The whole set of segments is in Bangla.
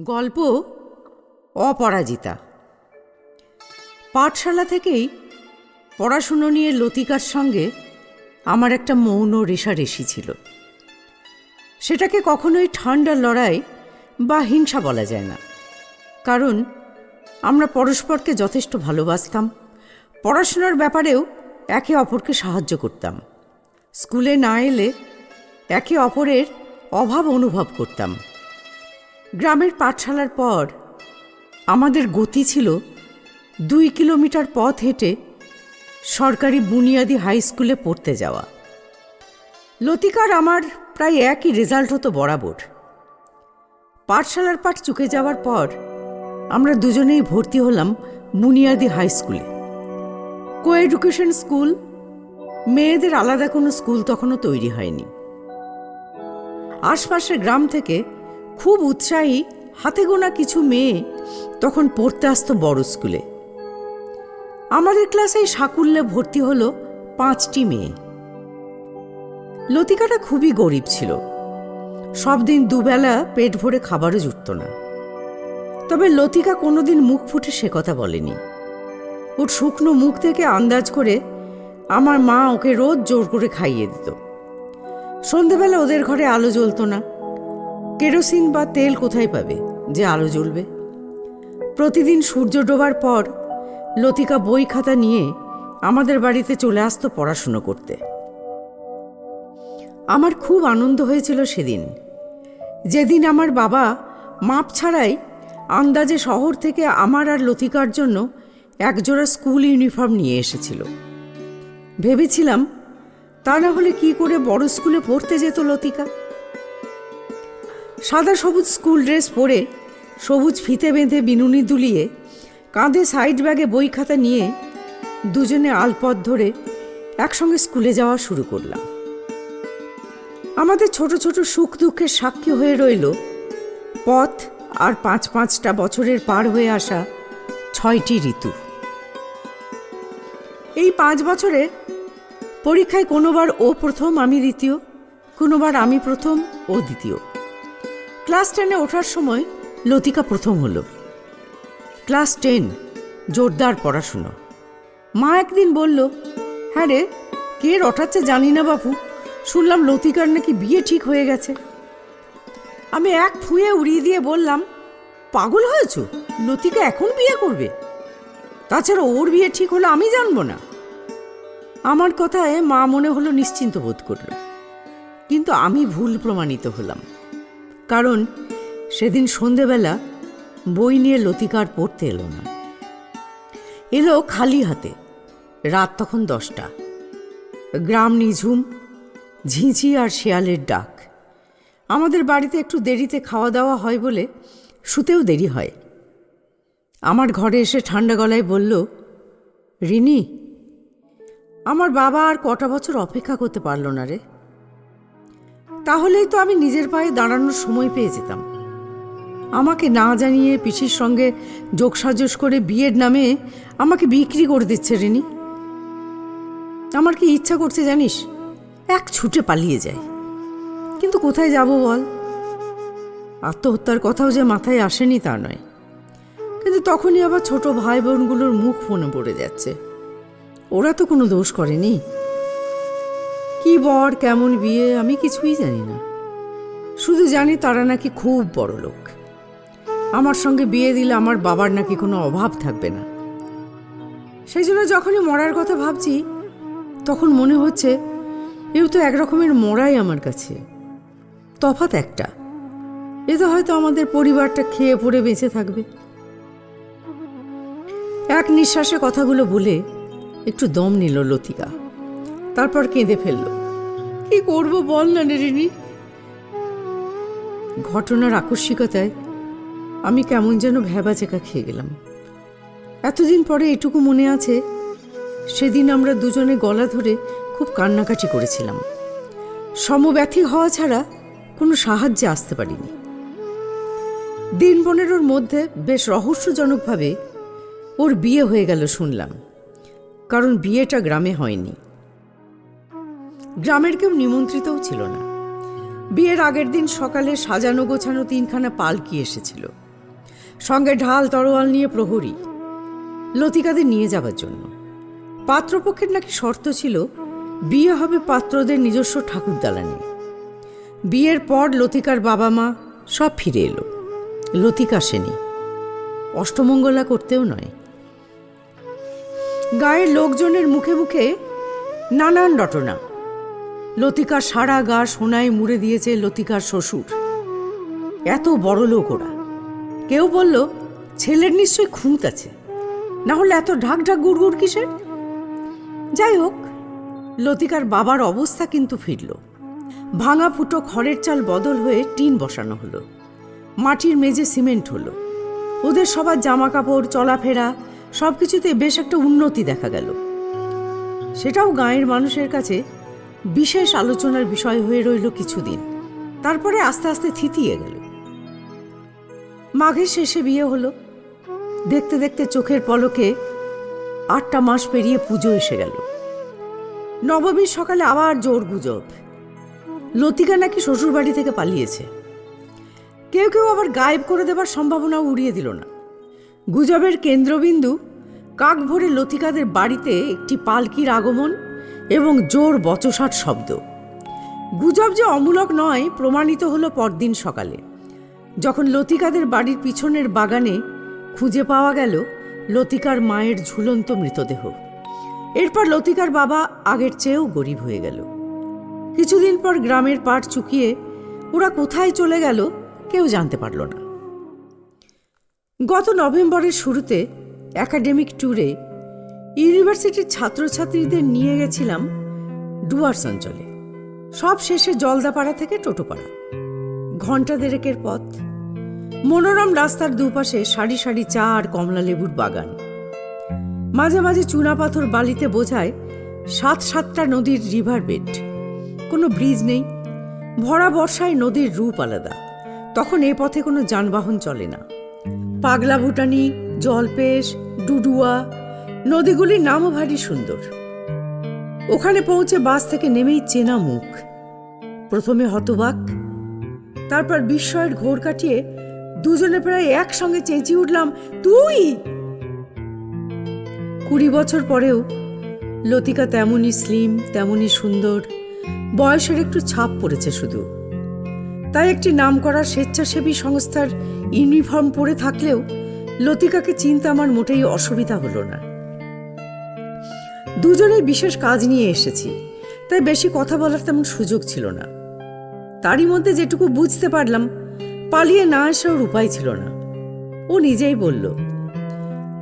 গল্প অপরাজিতা। পাঠশালা থেকেই পড়াশুনো নিয়ে লতিকার সঙ্গে আমার একটা মৌন রেশারেশি ছিল। সেটাকে কখনোই ঠান্ডা লড়াই বা হিংসা বলা যায় না। কারণ আমরা পরস্পরকে যথেষ্ট ভালোবাসতাম, পড়াশোনার ব্যাপারেও একে অপরকে সাহায্য করতাম। স্কুলে না এলে একে অপরের অভাব অনুভব করতাম। গ্রামের পাঠশালার পর আমাদের গতি ছিল দুই কিলোমিটার পথ হেঁটে সরকারি বুনিয়াদি হাই স্কুলে পড়তে যাওয়া। লতিকার আমার প্রায় একই রেজাল্ট হতো বরাবর। পাঠশালার পাঠ চুকে যাওয়ার পর আমরা দুজনেই ভর্তি হলাম বুনিয়াদি হাই স্কুলে। কো এডুকেশন স্কুল মেয়েদের আলাদা কোনো স্কুল তখনও তৈরি হয়নি। আশপাশের গ্রাম থেকে খুব উৎসাহী, হাতে গোনা কিছু মেয়ে তখন পড়তে আসতো বড় স্কুলে। আমাদের ক্লাসে সাকুল্যে ভর্তি হলো পাঁচটি মেয়ে। লতিকাটা খুবই গরিব ছিল। সব দিন দুবেলা পেট ভরে খাবারও জুটত না। তবে লতিকা কোনোদিন মুখ ফুটে সে কথা বলেনি। ওর শুকনো মুখ থেকে আন্দাজ করে আমার মা ওকে রোজ জোর করে খাইয়ে দিত। সন্ধেবেলা ওদের ঘরে আলো জ্বলতো না। কেরোসিন বা তেল কোথায় পাবে যে আলো জ্বলবে? প্রতিদিন সূর্য ডোবার পর লতিকা বই খাতা নিয়ে আমাদের বাড়িতে চলে আসতো পড়াশুনো করতে। আমার খুব আনন্দ হয়েছিল সেদিন। যেদিন আমার বাবা মাপ ছাড়াই আন্দাজে শহর থেকে আমার আর লতিকার জন্য একজোড়া স্কুল ইউনিফর্ম নিয়ে এসেছিল। ভেবেছিলাম, তা না হলে কি করে বড় স্কুলে পড়তে যেত লতিকা? সাদা সবুজ স্কুল ড্রেস পরে সবুজ ফিতে বেঁধে বিনুনি দুলিয়ে কাঁধে সাইড ব্যাগে বই খাতা নিয়ে দুজনে আলপথ ধরে একসঙ্গে স্কুলে যাওয়া শুরু করলাম। আমাদের ছোট ছোট সুখ দুঃখের সাক্ষী হয়ে রইল পথ আর পাঁচ পাঁচটা বছরের পার হয়ে আসা ছয়টি ঋতু। এই পাঁচ বছরে পরীক্ষায় কোনোবার ও প্রথম, আমি দ্বিতীয়, কোনোবার আমি প্রথম ও দ্বিতীয়। ক্লাস টেনে ওঠার সময় লতিকা প্রথম হলো। ক্লাস টেন, জোরদার পড়াশুনো। মা একদিন বলল হ্যাঁ রে, কে রটাচ্ছে জানি না বাপু। শুনলাম লতিকার নাকি বিয়ে ঠিক হয়ে গেছে। আমি এক ফুঁয়ে উড়িয়ে দিয়ে বললাম, পাগল হয়েছ? লতিকা এখন বিয়ে করবে? তাছাড়া ওর বিয়ে ঠিক হলো আমি জানব না। আমার কথায় মা মনে হলো নিশ্চিন্ত বোধ করল। কিন্তু আমি ভুল প্রমাণিত হলাম। কারণ সেদিন সন্ধেবেলা বই নিয়ে লতিকার পড়তে এলো না। এলো খালি হাতে, রাত তখন দশটা। গ্রাম নিঝুম, ঝিঁঝি আর শেয়ালের ডাক। আমাদের বাড়িতে একটু দেরিতে খাওয়া দাওয়া হয় বলে শুতেও দেরি হয়। আমার ঘরে এসে ঠান্ডা গলায় বলল, রিনি, আমার বাবা আর কটা বছর অপেক্ষা করতে পারল না রে। তাহলেই তো আমি নিজের পায়ে দাঁড়ানোর সময় পেয়ে যেতাম। আমাকে না জানিয়ে পিসির সঙ্গে যোগসাজস করে বিয়ের নামে আমাকে বিক্রি করে দিচ্ছে রেনি। আমার কি ইচ্ছা করছে জানিস? এক ছুটে পালিয়ে যায়। কিন্তু কোথায় যাব বল? আত্মহত্যার কথাও যে মাথায় আসেনি তা নয়। কিন্তু তখনই আবার ছোট ভাই বোনগুলোর মুখ মনে পড়ে যাচ্ছে। ওরা তো কোনো দোষ করেনি। কি বর, কেমন বিয়ে, আমি কিছুই জানি না। শুধু জানি তারা নাকি খুব বড় লোক। আমার সঙ্গে বিয়ে দিলে আমার বাবার নাকি কোনো অভাব থাকবে না। সেই জন্য যখনই মরার কথা ভাবছি, তখন মনে হচ্ছে এও তো একরকমের মরাই আমার কাছে। তফাৎ একটা। এ তো হয়তো আমাদের পরিবারটা খেয়ে পড়ে বেঁচে থাকবে। এক নিঃশ্বাসে কথাগুলো বলে একটু দম নিল লতিকা। তারপর কেঁদে ফেলল। কি করব বল না রিনি ঘটনার আকস্মিকতায় আমি কেমন যেন ভ্যাবাচেকা খেয়ে গেলাম। এতদিন পরে এটুকু মনে আছে, সেদিন আমরা দুজনে গলা ধরে খুব কান্নাকাটি করেছিলাম। সমব্যথী হওয়া ছাড়া কোনো সাহায্যে আসতে পারিনি। দিন পনেরোর মধ্যে বেশ রহস্যজনকভাবে ওর বিয়ে হয়ে গেল শুনলাম। কারণ বিয়েটা গ্রামে হয়নি। গ্রামের কেউ নিমন্ত্রিতও ছিল না। বিয়ের আগের দিন সকালে সাজানো গোছানো তিনখানা পালকি এসেছিল। সঙ্গে ঢাল তরোয়াল নিয়ে প্রহরী। লতিকাদের নিয়ে যাবার জন্য। পাত্রপক্ষের নাকি শর্ত ছিল, বিয়ে হবে পাত্রদের নিজস্ব ঠাকুর দালানে বিয়ের পর লতিকার বাবা মা সব ফিরে এলো। লতিকা আসেনি। অষ্টমঙ্গলা করতেও নয়। গায়ের লোকজনের মুখে মুখে নানান রটনা। লতিকার সারা গা সোনায় মুড়ে দিয়েছে লতিকার শ্বশুর। এত বড় লোক ওরা। কেউ বলল, ছেলের নিশ্চয়ই খুঁত আছে। না হলে এত ঢাক ঢাক গুড়গুড় কিসের? যাই হোক, লতিকার বাবার অবস্থা কিন্তু ফিরল। ভাঙা ফুটো খড়ের চাল বদল হয়ে টিন বসানো হলো। মাটির মেঝে সিমেন্ট হলো। ওদের সবার জামা কাপড় চলাফেরা সব কিছুতে বেশ একটা উন্নতি দেখা গেল। সেটাও গাঁয়ের মানুষের কাছে বিশেষ আলোচনার বিষয় হয়ে রইল কিছুদিন। তারপরে আস্তে আস্তে থিতিয়ে গেল। মাঘের শেষে বিয়ে হলো। দেখতে দেখতে চোখের পলকে আটটা মাস পেরিয়ে পুজো এসে গেল। নবমীর সকালে আবার জোর গুজব। লতিকা নাকি শ্বশুরবাড়ি থেকে পালিয়েছে। কেউ কেউ আবার গায়েব করে দেবার সম্ভাবনা উড়িয়ে দিল না। গুজবের কেন্দ্রবিন্দু কাক ভরে লতিকাদের বাড়িতে একটি পালকির আগমন এবং জোর বচসাট শব্দ। গুজব যে অমূলক নয়, প্রমাণিত হলো পরদিন সকালে। যখন লতিকাদের বাড়ির পিছনের বাগানে খুঁজে পাওয়া গেল লতিকার মায়ের ঝুলন্ত মৃতদেহ। এরপর লতিকার বাবা আগের চেয়েও গরিব হয়ে গেল। কিছুদিন পর গ্রামের পাট চুকিয়ে ওরা কোথায় চলে গেল কেউ জানতে পারল না। গত নভেম্বরের শুরুতে একাডেমিক ট্যুরে ইউনিভার্সিটির ছাত্রছাত্রীদের নিয়ে গেছিলাম ডুয়ার্স অঞ্চলে। সব শেষে জলদাপাড়া থেকে টোটোপাড়া। ঘণ্টা দেড়েকের পথ। মনোরম রাস্তার দুপাশে সারি সারি চা আর কমলা লেবুর বাগান। মাঝে মাঝে চুনাপাথর বালিতে বোঝায় সাত সাতটা নদীর রিভার বেড কোনো ব্রিজ নেই। ভরা বর্ষায় নদীর রূপ আলাদা। তখন এ পথে কোনো যানবাহন চলে না। পাগলা ভুটানি, জলপেশ, ডুডুয়া নদীগুলির নামও ভারী সুন্দর। ওখানে পৌঁছে বাস থেকে নেমেই চেনা মুখ। প্রথমে হতবাক, তারপর বিস্ময়ের ঘোর কাটিয়ে দুজনে প্রায় একসঙ্গে চেঁচিয়ে উঠলাম, তুই? কুড়ি বছর পরেও লতিকা তেমনই স্লিম তেমনই সুন্দর, বয়সের একটু ছাপ পড়েছে শুধু। তাই একটি নাম করা স্বেচ্ছাসেবী সংস্থার ইউনিফর্ম পরে থাকলেও লতিকাকে চিনতে আমার মোটেই অসুবিধা হলো না। দুজনেই বিশেষ কাজ নিয়ে এসেছি, তাই বেশি কথা বলার তেমন সুযোগ ছিল না। তারই মধ্যে যেটুকু বুঝতে পারলাম, পালিয়ে না আসার উপায় ছিল না। ও নিজেই বলল,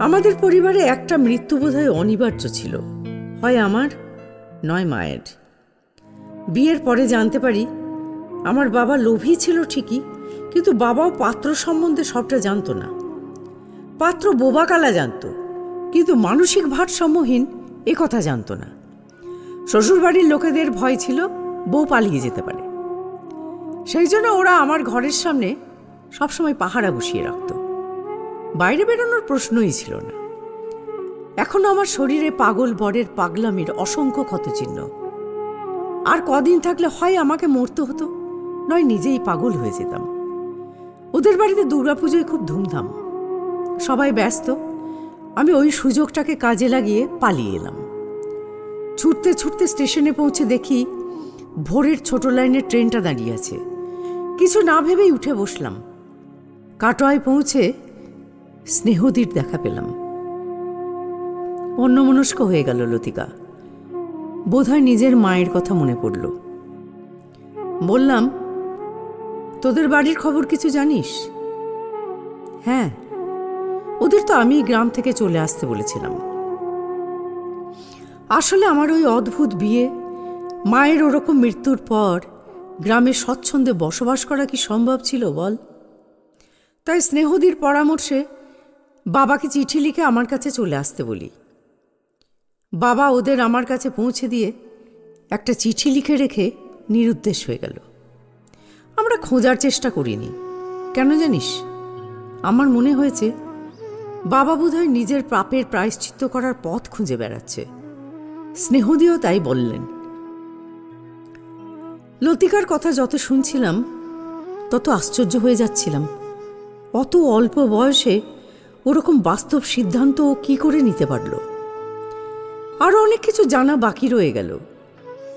আমাদের পরিবারে একটা মৃত্যু বোধহয় অনিবার্য ছিল, হয় আমার, নয় মায়ের। বিয়ের পরে জানতে পারি, আমার বাবা লোভী ছিল ঠিকই, কিন্তু বাবাও পাত্র সম্বন্ধে সবটা জানতো না। পাত্র বোবাকালা জানতো, কিন্তু মানসিক ভারসাম্যহীন এ কথা জানতো না। শ্বশুরবাড়ির লোকেদের ভয় ছিল, বউ পালিয়ে যেতে পারে। সেই জন্য ওরা আমার ঘরের সামনে সবসময় পাহারা বসিয়ে রাখত। বাইরে বেরোনোর প্রশ্নই ছিল না। এখনও আমার শরীরে পাগল বরের পাগলামির অসংখ্য ক্ষতচিহ্ন। আর কদিন থাকলে হয় আমাকে মরতে হতো, নয় নিজেই পাগল হয়ে যেতাম। ওদের বাড়িতে দুর্গাপুজোয় খুব ধুমধাম। সবাই ব্যস্ত আমি ওই সুযোগটাকে কাজে লাগিয়ে পালিয়ে এলাম। ছুটতে ছুটতে স্টেশনে পৌঁছে দেখি ভোরের ছোট লাইনের ট্রেনটা দাঁড়িয়ে আছে। কিছু না ভেবেই উঠে বসলাম। কাটোয়ায় পৌঁছে স্নেহদীর দেখা পেলাম। অন্যমনস্ক হয়ে গেল লতিকা। বোধহয় নিজের মায়ের কথা মনে পড়ল। বললাম, তোদের বাড়ির খবর কিছু জানিস? হ্যাঁ ওদের তো আমি গ্রাম থেকে চলে আসতে বলেছিলাম। আসলে আমার ওই অদ্ভুত বিয়ে, মায়ের ওরকম মৃত্যুর পর গ্রামে স্বচ্ছন্দে বসবাস করা কি সম্ভব ছিল বল? তাই স্নেহদীর পরামর্শে বাবাকে চিঠি লিখে আমার কাছে চলে আসতে বলি। বাবা ওদের আমার কাছে পৌঁছে দিয়ে একটা চিঠি লিখে রেখে নিরুদ্দেশ হয়ে গেল। আমরা খোঁজার চেষ্টা করিনি। কেন জানিস? আমার মনে হয়েছে বাবা বোধহয় নিজের পাপের প্রায়শ্চিত্ত করার পথ খুঁজে বেড়াচ্ছে। স্নেহদীও তাই বললেন। লতিকার কথা যত শুনছিলাম, তত আশ্চর্য হয়ে যাচ্ছিলাম। অত অল্প বয়সে ওরকম বাস্তব সিদ্ধান্ত ও কী করে নিতে পারল? আরও অনেক কিছু জানা বাকি রয়ে গেল।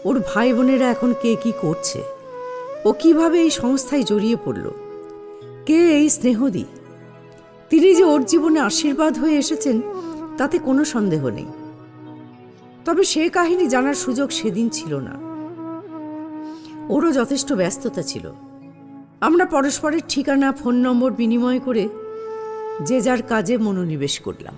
ওর ভাই বোনেরা এখন কে কি করছে? ও কীভাবে এই সংস্থায় জড়িয়ে পড়ল? কে এই স্নেহদি? তিনি যে ওর জীবনে আশীর্বাদ হয়ে এসেছেন, তাতে কোনো সন্দেহ নেই। তবে সে কাহিনী জানার সুযোগ সেদিন ছিল না। ওরও যথেষ্ট ব্যস্ততা ছিল। আমরা পরস্পরের ঠিকানা, ফোন নম্বর বিনিময় করে যে যার কাজে মনোনিবেশ করলাম।